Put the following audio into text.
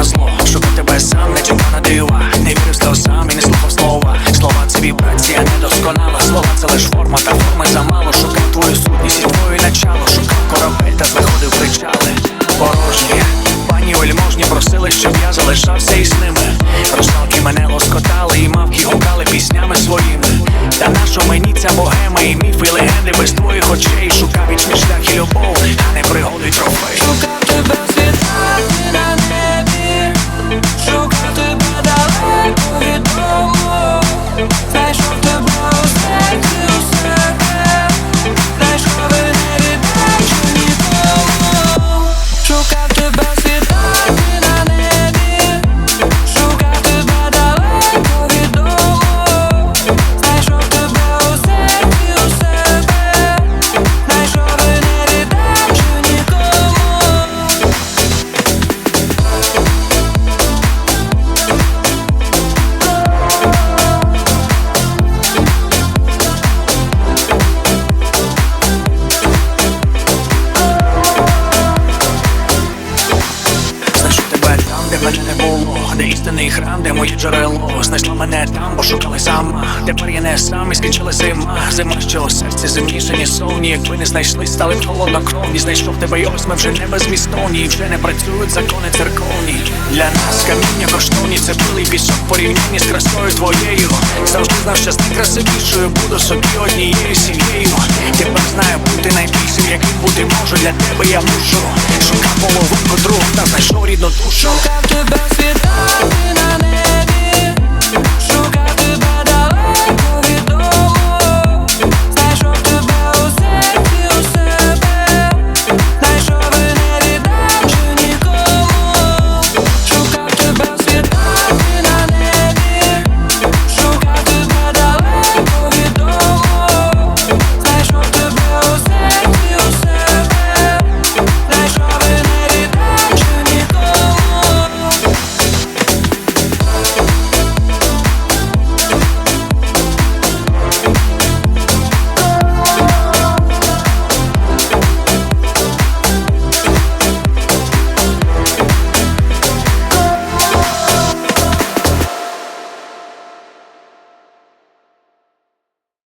на зло тебе сам, не чекав на дива. Не вірив сльозам і не слухав слова. Слова це вібрація недосконала. Слова це лиш форма, та форми замало. Шукав твою сутність і твоє начало. Шукав корабель та знаходив причали Порожні, пані вельможні просили, щоб я залишався із ними. Русалки мене лоскотали і мавки гукали піснями своїми. Та нащо мені ця богема і міфи, де істинний храм, де моє джерело. Знайшла мене там, бо шукала сама. Тепер я не сам і скінчила зима. Зима, що у серці зимніше, ні совні. Якби не знайшли, стали б холоднокровні. Знайшов тебе, і ось ми вже не безмістовні. Вже не працюють закони церковні. Для нас каміння коштовні, це білий пісок порівнянні з красою твоєю. Завжди знав, що з найкрасивішою буду собі однією сім'єю. Тепер знаю бути найбільшим, яким бути можу. Для тебе я мушу. Шукав половинку друг та знайшов рідну душу. Шукав тебе світати на